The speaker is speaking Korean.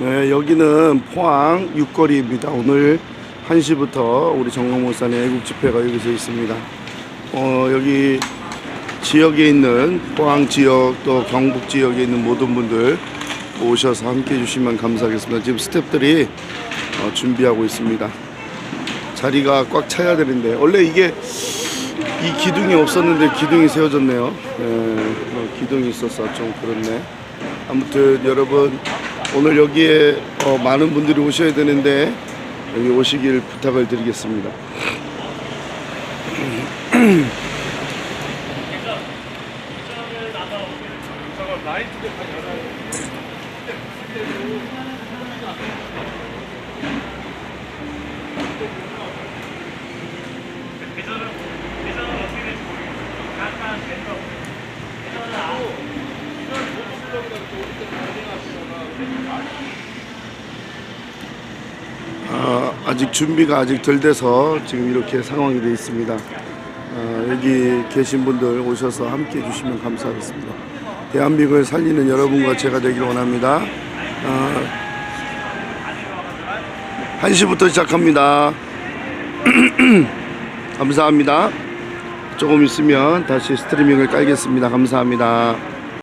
네, 여기는 포항 육거리입니다. 오늘 1시부터 우리 목사님 애국 집회가 여기서 있습니다. 어, 여기 지역에 있는 포항 지역 또 경북 지역에 있는 모든 분들 오셔서 함께 해주시면 감사하겠습니다. 지금 스탭들이 어, 준비하고 있습니다. 자리가 꽉 차야 되는데 원래 이게 이 기둥이 없었는데 기둥이 세워졌네요. 예, 어, 기둥이 있어서 좀 그렇네. 아무튼 여러분 오늘 여기에 어, 많은 분들이 오셔야 되는데 여기 오시길 부탁을 드리겠습니다. 아, 아직 준비가 아직 덜 돼서 지금 이렇게 상황이 되어 있습니다. 아, 여기 계신 분들 오셔서 함께 해주시면 감사하겠습니다. 대한민국을 살리는 여러분과 제가 되길 원합니다. 아, 1시부터 시작합니다. 감사합니다. 조금 있으면 다시 스트리밍을 깔겠습니다. 감사합니다.